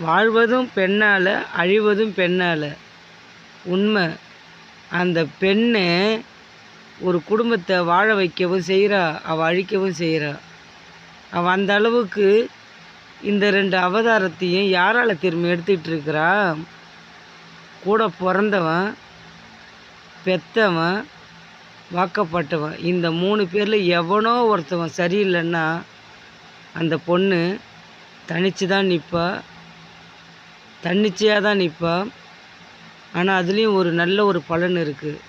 வாழ்வதும் பெண்ணால் அழிவதும் பெண்ணால். உண்மை அந்த பெண்ணு ஒரு குடும்பத்தை வாழ வைக்கவும் செய்கிறா அவள் அழிக்கவும் செய்கிறா அவள் அந்த அளவுக்கு இந்த ரெண்டு அவதாரத்தையும் யாரால் திரும்பி எடுத்துக்கிட்டு இருக்கிறா கூட பிறந்தவன் பெத்தவன் வாக்கப்பட்டவன் இந்த மூணு பேரில் எவனோ ஒருத்தவன் சரியில்லைன்னா அந்த பொண்ணு தனித்து தான் நிற்பா தன்னிச்சையாக தான் நிற்பேன் ஆனால் அதுலேயும் ஒரு நல்ல ஒரு பலன் இருக்குது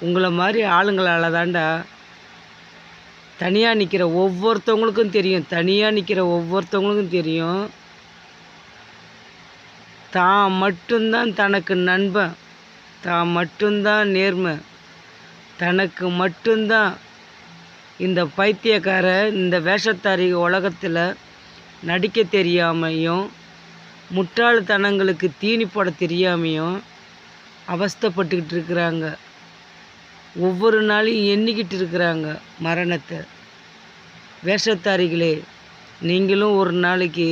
உங்களை மாதிரி ஆளுங்களால் தாண்டா தனியாக நிற்கிற ஒவ்வொருத்தவங்களுக்கும் தெரியும். தனியாக நிற்கிற ஒவ்வொருத்தவங்களுக்கும் தெரியும். தான் மட்டும்தான் தனக்கு நண்பன். தான் மட்டும்தான் நேர்மை. தனக்கு மட்டும்தான் இந்த பைத்தியக்கார இந்த வேஷத்தாரி உலகத்தில் நடிக்க தெரியாமையும் முட்டாள்தனங்களுக்கு தீனி போட தெரியாமையும் அவஸ்தைப்பட்டுக்கிட்டு இருக்கிறாங்க. ஒவ்வொரு நாளையும் எண்ணிக்கிட்டு இருக்கிறாங்க மரணத்தை. வேஷத்தாரிகளே நீங்களும் ஒரு நாளைக்கு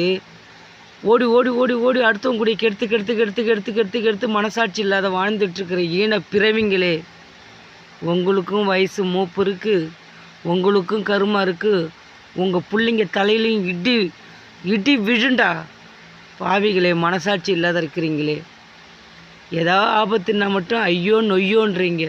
ஓடி ஓடி ஓடி ஓடி அடுத்தவங்க கூட கெடுத்து கெடுத்து கெடுத்து கெடுத்து கெடுத்து கெடுத்து மனசாட்சி இல்லாத வாழ்ந்துட்டுருக்கிற ஈன பிறவிங்களே உங்களுக்கும் வயசு மூப்பு இருக்குது உங்களுக்கும் கருமா இருக்குது உங்கள் பிள்ளைங்க தலையிலையும் இடி இடி விழுண்டா? பாவிகளே மனசாட்சி இல்லாத இருக்கிறீங்களே. ஏதாவது ஆபத்துன்னா மட்டும் ஐயோ நொய்யோன்றீங்க.